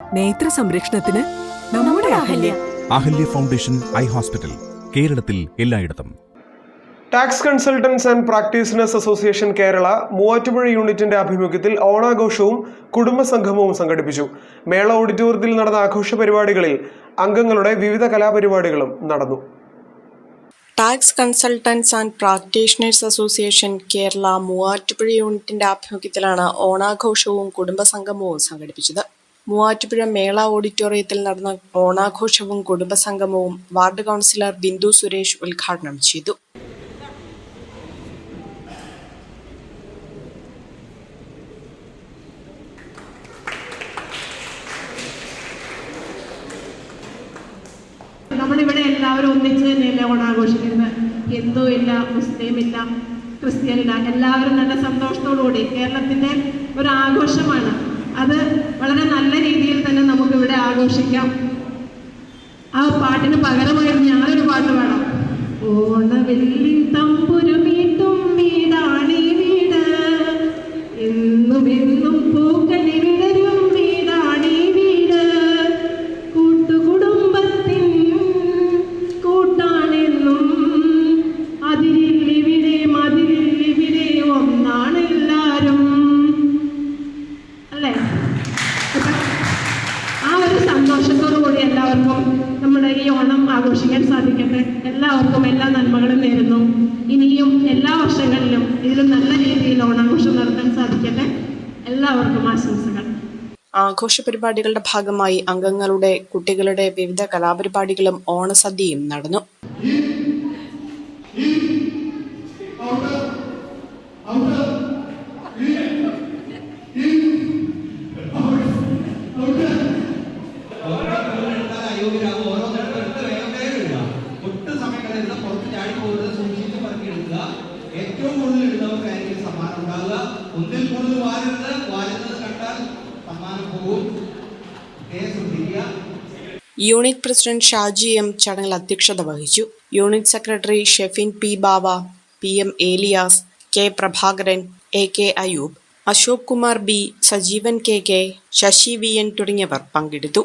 നേത്ര സംരക്ഷണത്തിന് നമ്മുടെ Ahalya. Ahalya. Foundation eye hospital കേരളത്തിൽ എല്ലായിടത്തും. Tax consultants and practitioners association Kerala Muvattupuzha യൂണിറ്റിന്റെ ആഭിമുഖ്യത്തിൽ ഓണാഘോഷവും കുടുംബസംഗമവും സംഘടിപ്പിച്ചു. മേള ഓഡിറ്റോറിയത്തിൽ നടന്ന ആഘോഷ പരിപാടികളിൽ അംഗങ്ങളുടെ വിവിധ കലാപരിപാടികളും നടന്നു. Tax consultants and practitioners association Kerala Muvattupuzha യൂണിറ്റിന്റെ ആഭിമുഖ്യത്തിലാണ് ഓണാഘോഷവും കുടുംബസംഗമവും സംഘടിപ്പിച്ചത്. മൂവാറ്റുപുഴ മേള ഓഡിറ്റോറിയത്തിൽ നടന്ന ഓണാഘോഷവും കുടുംബസംഗമവും വാർഡ് കൗൺസിലർ ബിന്ദു സുരേഷ് ഉദ്ഘാടനം ചെയ്തു. നമ്മളിവിടെ എല്ലാവരും ഒന്നിച്ച് തന്നെയല്ലേ ഓണാഘോഷിക്കുന്നത്? ഹിന്ദു ഇല്ല മുസ്ലിം ഇല്ല ക്രിസ്ത്യൻ ഇല്ല. എല്ലാവരും നല്ല സന്തോഷത്തോടുകൂടി കേരളത്തിന്റെ ഒരു ആഘോഷമാണ് അത് വളരെ നല്ല രീതിയിൽ തന്നെ നമുക്ക് ഇവിടെ ആഘോഷിക്കാം. ആ പാട്ടിന് പകരമായിരുന്നു ഞാനൊരു പാട്ട് പാടാം. ഓണവെള്ളി തമ്പുരു മീട്ടും സന്തോഷത്തോടു കൂടി എല്ലാവർക്കും നമ്മുടെ ഈ ഓണം ആഘോഷിക്കാൻ സാധിക്കട്ടെ. എല്ലാവർക്കും എല്ലാ നന്മകളും നേരുന്നു. ഇനിയും എല്ലാ വർഷങ്ങളിലും ഇതിലും നല്ല രീതിയിൽ ഓണാഘോഷം നടത്താൻ സാധിക്കട്ടെ. എല്ലാവർക്കും ആശംസകൾ. ആഘോഷ പരിപാടികളുടെ ഭാഗമായി അംഗങ്ങളുടെ കുട്ടികളുടെ വിവിധ കലാപരിപാടികളും ഓണസദ്യയും നടന്നു. പുറത്ത് കൂടുതൽ സൂക്ഷിച്ച് പറക്കി എടുക്കുക ഏറ്റവും കൂടുതൽ ഇടുന്നവർക്കായിരിക്കും സമ്മാനം ഉണ്ടാകുക ഒന്നിൽ കൂടുതൽ വാരരുത് വാരുന്നത് കണ്ടാൽ സമ്മാനം പോകും. യൂണിറ്റ് പ്രസിഡന്റ് ഷാജി എം ചടങ്ങിൽ അധ്യക്ഷത വഹിച്ചു. Unit secretary Shefin P Bava P M Elias K Prabhakaran A K Ayub Ashok Kumar B Sajeevan K K Sasi V N തുടങ്ങിയവർ പങ്കെടുത്തു.